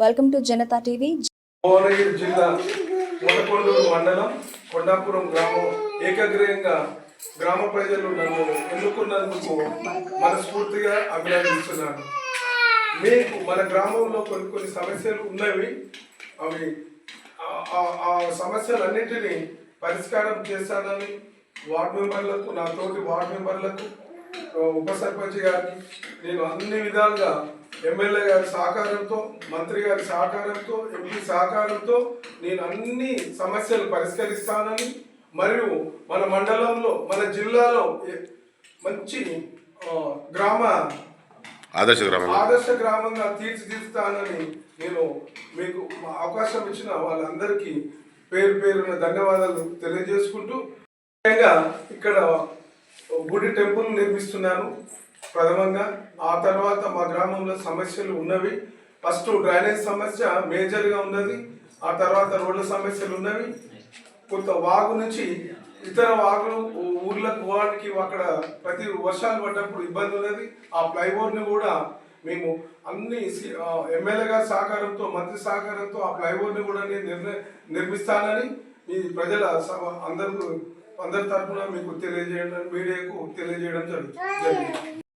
Welcome to Janata TV. Bhuvanagiri జిల్లా మొదకొండూరు మండలం కొండాపురం గ్రామం ఏకగ్రీయంగా గ్రామ ప్రజలు నన్ను ఎన్నుకున్నందుకు మనస్ఫూర్తిగా అభినందిస్తున్నాను. మీకు మన గ్రామంలో కొన్ని కొన్ని సమస్యలు ఉన్నవి అవి ఆ- సమస్యలన్నింటినీ పరిష్కారం చేస్తానని వార్డు మెంబర్లకు నా తోటి వార్డు మెంబర్లకు ఉప సర్పంచ్ గారికి నేను అన్ని విధాలుగా ఎమ్మెల్యే గారి సహకారంతో మంత్రి గారి సహకారంతో ఎంపీ సహకారంతో నేను అన్ని సమస్యలు పరిష్కరిస్తానని మరియు మన మండలంలో మన జిల్లాలో మంచి గ్రామ ఆదర్శ గ్రామం ఆదర్శ గ్రామంగా తీర్చిదిద్దుతానని నేను మీకు అవకాశం ఇచ్చిన వాళ్ళందరికీ పేరు పేరున ధన్యవాదాలు తెలియజేసుకుంటూ ముఖ్యంగా ఇక్కడ గుడి టెంపుల్ నిర్మిస్తున్నాను. ప్రథమంగా ఆ తర్వాత మా గ్రామంలో సమస్యలు ఉన్నవి. ఫస్ట్ డ్రైనేజ్ సమస్య మేజర్గా ఉన్నది. ఆ తర్వాత రోడ్ల సమస్యలు ఉన్నవి. కొంత వాగు నుంచి ఇతర వాగులు ఊర్లకు పోవడానికి అక్కడ ప్రతి వర్షాలు పడ్డప్పుడు ఇబ్బంది ఉన్నది. ఆ ఫ్లైఓవర్ని కూడా మేము అన్ని సి- ఎమ్మెల్యే గారి సహకారంతో మంత్రి సహకారంతో ఆ ఫ్లైఓవర్ని కూడా నేను నిర్మిస్తానని ఈ ప్రజల సభ అందరూ అందరి తరఫున మీకు తెలియజేయడం మీడియాకు తెలియజేయడం జరుగుతుంది.